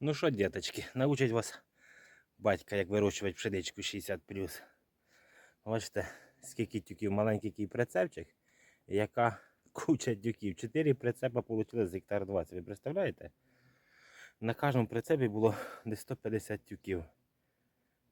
Ну що, діточки, научить вас батька, як вирощувати пшеничку 60 Бачите, скільки тюків, маленький прицепчик, яка куча тюків. Чотири прицепа отримали з гектар 20. Ви представляєте? На кожному прицепі було десь 150 тюків.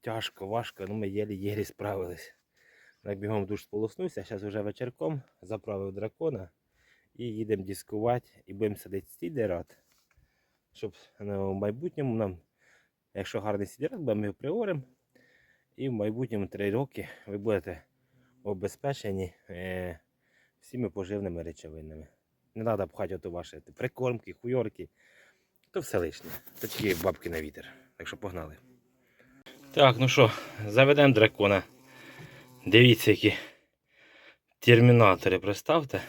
Тяжко, важко, ну ми єлі-єлі справились. Так бігом душ сполоснувся, зараз вже вечірком заправив дракона і їдемо дискувати і будемо садити стідерат, щоб ну, в майбутньому нам, якщо гарний стідерат, ми його приоримо. І в майбутньому 3 роки ви будете обезпечені е, всіми поживними речовинами. Не треба пхати ото ваші прикормки, хуйорки. То все лишнє. Тільки бабки на вітер. Так що погнали. Так, ну що, заведемо дракона. Дивіться, які термінатори, представте.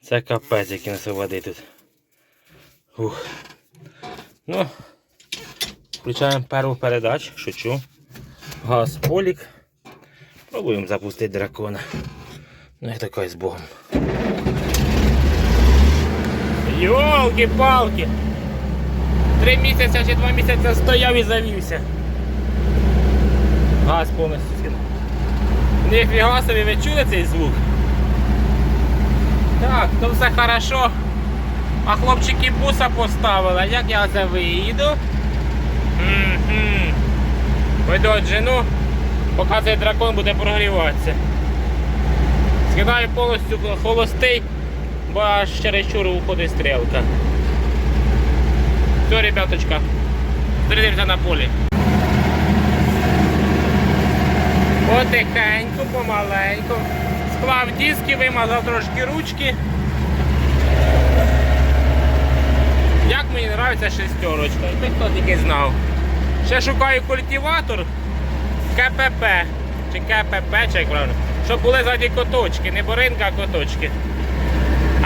Це капець, який нас води тут. Ух. Ну, включаємо першу передачу, шучу. Газ полік. Пробуємо запустити дракона. Ну і такой з Богом. Йолки-палки! Три місяці чи два місяці стояв і завівся. Газ повністю скинув. Собі, ви чули цей звук? Так, то все хорошо. А хлопчики буса поставили, як я це виїду? Пойду жену, цей дракон буде прогріватися. Скидаю повністю холостий, бо аж чересчур уходить стрілка. Все, ребяточка, зустрінемося на полі. Потихеньку, помаленьку. Склав диски, вимазав трошки ручки. Як мені подобається шестерочка, і хто тільки знав. Ще шукаю культиватор КПП. Чи КПП, чи як правильно. Щоб були ззаді коточки, не боринка, а коточки.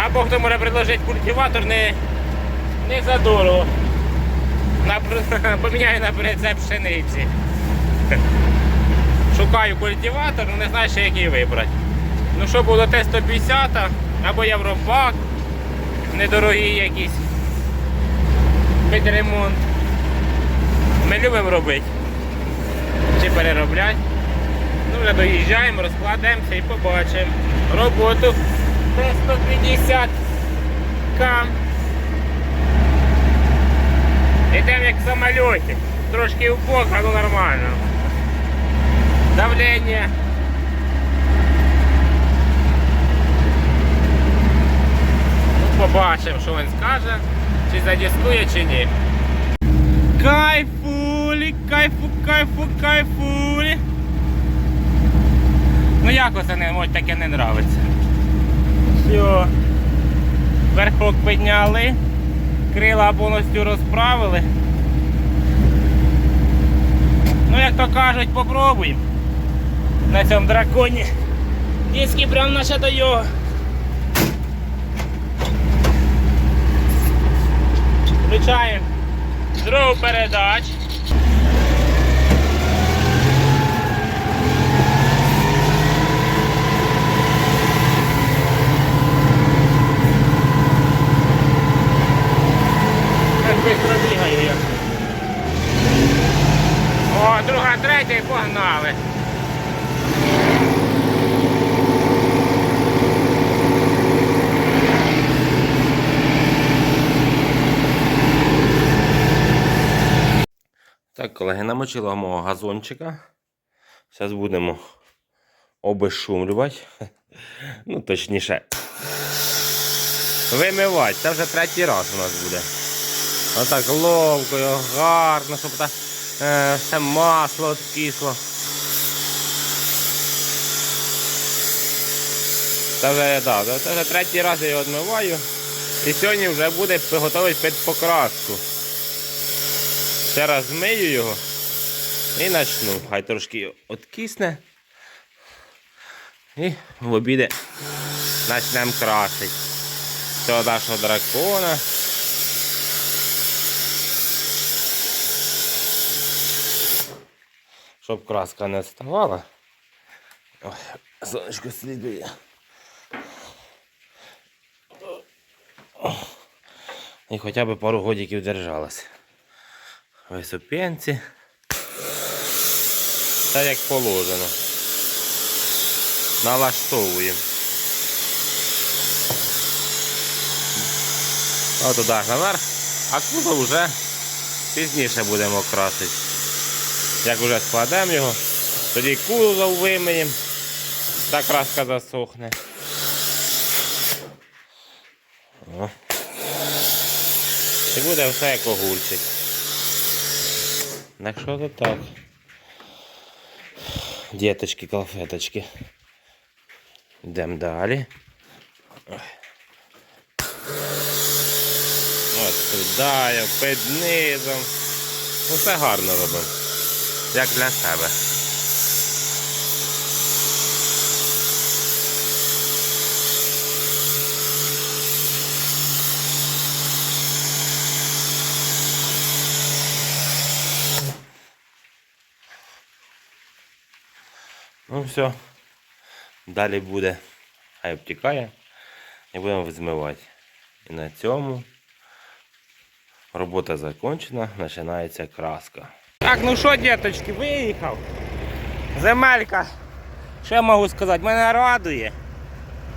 Або хто може предложити культиватор не, не за дорого. Поміняю на прицеп пшениці. Шукаю культиватор, ну не знаю ще який вибрати. Ну що було Т-150 або Євробак, недорогі якісь під ремонт. Ми любимо робити. Чи переробляти. Ну вже доїжджаємо, розкладемося і побачимо роботу Т-150 К. Йдемо як в самольоті. Трошки в бок, але нормально. Давлення. Ну, побачимо, що він скаже, чи задіскує, чи ні. Кайфулі, кайфу, кайфу, кайфулі. Ну як оце не може таке не нравиться. Все. Верхок підняли, крила повністю розправили. Ну, як то кажуть, попробуємо. На цьому драконі. Диски прям наче до його. Включаємо другу передач. О, друга, третя і погнали. Так, колеги, намочила мого газончика. Зараз будемо обезшумлювати. Ну, точніше. Вимивати. Це вже третій раз у нас буде. Отак ловкою, гарно, щоб так е, все масло откисло. Це вже, да, це вже третій раз я його відмиваю. І сьогодні вже буде готовий під покраску. Ще раз змию його і почну. Хай трошки откисне. І в обіді почнемо красити цього нашого дракона. Щоб краска не вставала. Ой, сонечко слідує. І хоча б пару годиків держалась. Висопенці. Та як положено. Налаштовуємо. От туди наверх, а кузов вже пізніше будемо красити. Як вже складемо його, тоді кузов вимиємо, та краска засохне. О. І буде все як огурчик. Так що то так. Діточки, конфеточки. Йдемо далі. Ось туди, під низом. Усе гарно робимо. Як для себе. Ну все. Далі буде. Хай обтікає. І будемо змивати. І на цьому робота закончена, починається краска. Так, ну що, діточки, виїхав. Земелька. Що я можу сказати? Мене радує.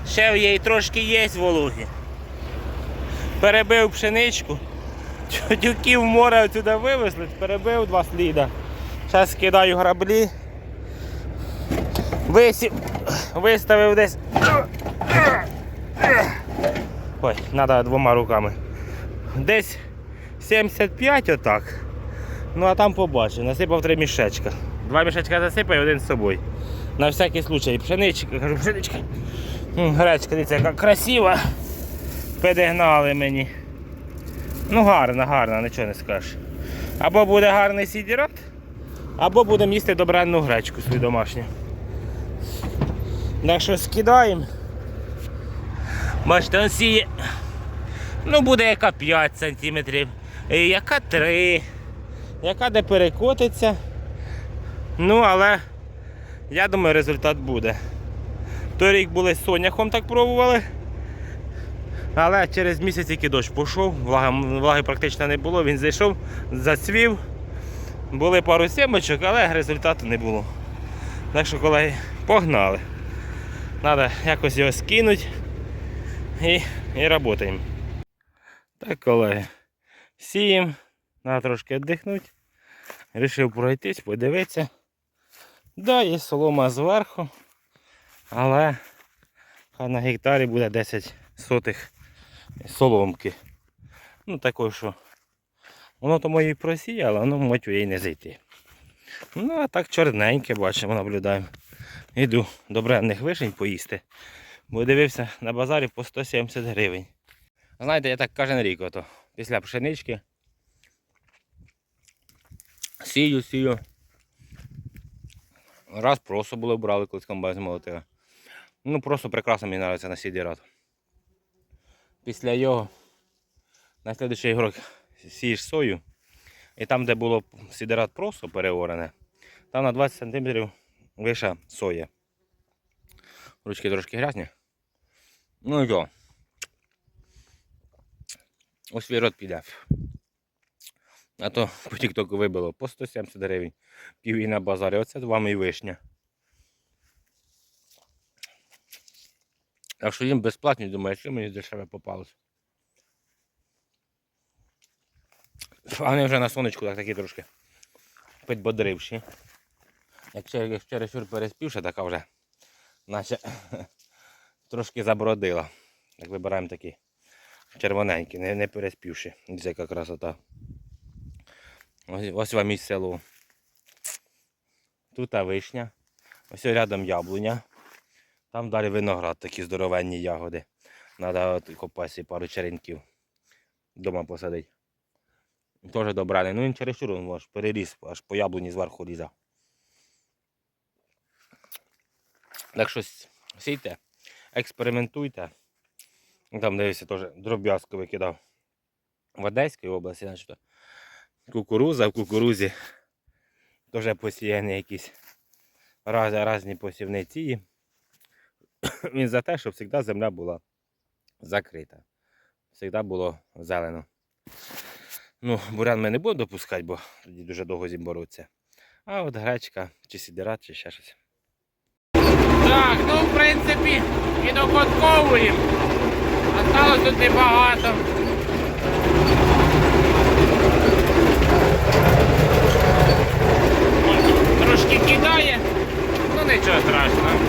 Ще в її трошки є вологі. Перебив пшеничку. Тюків море отсюди вивезли, перебив два сліда. Зараз скидаю граблі. Висів, виставив десь. Ой, треба двома руками. Десь 75 отак. Ну а там побачив. Насипав три мішечка. Два мішечка засипав один з собою. На всякий случай. Пшеничка, кажу, пшеничка. Гречка, дивіться, яка красива. Підігнали мені. Ну гарна, гарна, нічого не скажеш. Або буде гарний сідірат, або будемо їсти добренну гречку свою домашню. Так що скидаємо. Бачите, він сіє. Ну, буде яка 5 см, яка 3, яка де перекотиться. Ну, але я думаю, результат буде. Той рік були з соняхом так пробували. Але через місяць який дощ пішов, влаги, влаги практично не було, він зайшов, зацвів. Були пару сімочок, але результату не було. Так що, колеги, погнали. Треба якось його скинути і, і працюємо. Так, колеги, сіємо, треба трошки віддихнути. Рішив пройтись, подивитися. Да, є солома зверху, але хай на гектарі буде 10 сотих соломки. Ну такої, що воно тому і просіяло, воно мотю їй не зайти. Ну, а так чорненьке бачимо, наблюдаємо. Іду до бренних вишень поїсти. Бо дивився на базарі по 170 гривень. Знаєте, я так кожен рік ото. Після пшенички. Сію, сію. Раз просто було брали, коли комбайн змолотили. Ну просто прекрасно мені подобається на сідірат. Після його на слідчий рік сієш сою. І там, де було сідерат просто переорене, там на 20 см виша соя. Ручки трошки грязні. Ну і що? Ось свій рот піде. А то по тіктоку вибило по 170 гривень. Пів і на базарі. Оце з вами і вишня. Так що їм безплатні, думаю, що мені дешеве попалось. А вони вже на сонечку так такі трошки підбодривші. Як через, як через щур переспівши, така вже наче трошки забродила. Так вибираємо такі червоненькі, не, не переспівши. Ось яка красота. Ось, ось вам і село. Тут вишня. Ось рядом яблуня. Там далі виноград, такі здоровенні ягоди. Треба копати пару черенків. Дома посадити. Теж добраний. Ну він чересчур він аж переріс, аж по яблуні зверху різав. Так що с- сійте, експериментуйте. Там дивися теж дроб'язку викидав в Одеській області, значить. Кукуруза в кукурузі. Теж посіяні якісь різні посівниці. Він за те, щоб завжди земля була закрита. Завжди було зелено. Ну, бурян ми не будемо допускати, бо тоді дуже довго з ним. А от гречка, чи сідерат, чи ще щось. Так, ну в принципі, і докотковуємо. Осталось тут небагато. Трошки кидає, ну нічого страшного.